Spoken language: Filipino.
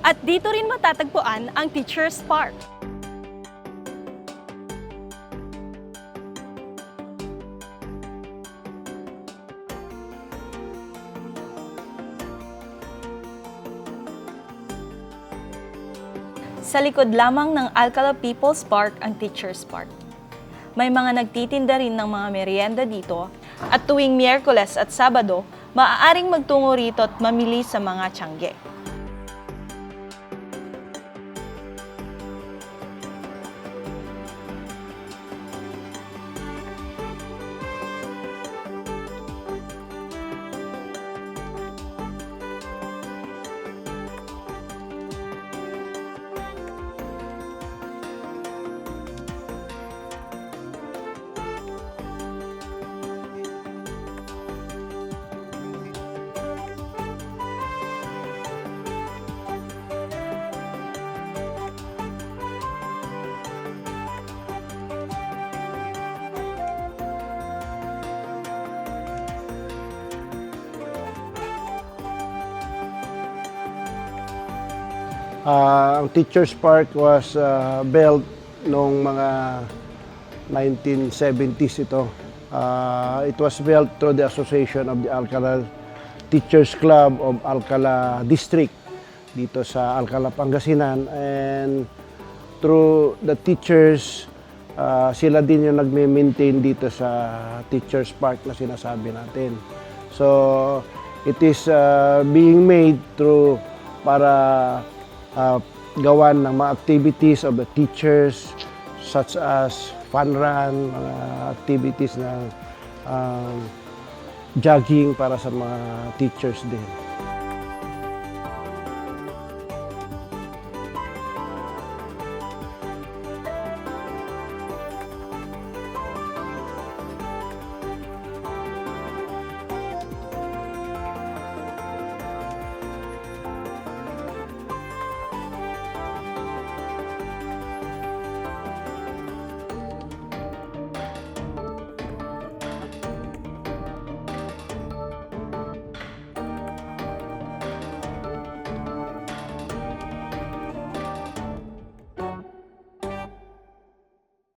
At dito rin matatagpuan ang Teacher's Park. Sa likod lamang ng Alcala People's Park ang Teacher's Park. May mga nagtitinda rin ng mga merienda dito at tuwing Miyerkules at Sabado, maaaring magtungo rito at mamili sa mga tiyangge. Ah, ang Teachers Park was ah, built noong mga 1970s ito. Ah, it was built through the association of the Alcala Teachers Club of Alcala District dito sa Alcala, Pangasinan. And through the teachers, ah, sila din yung nagme-maintain dito sa Teachers Park na sinasabi natin. So, it is ah, being made through para uh, gawan ng mga activities of the teachers such as fun run, mga activities ng um, jogging para sa mga teachers din.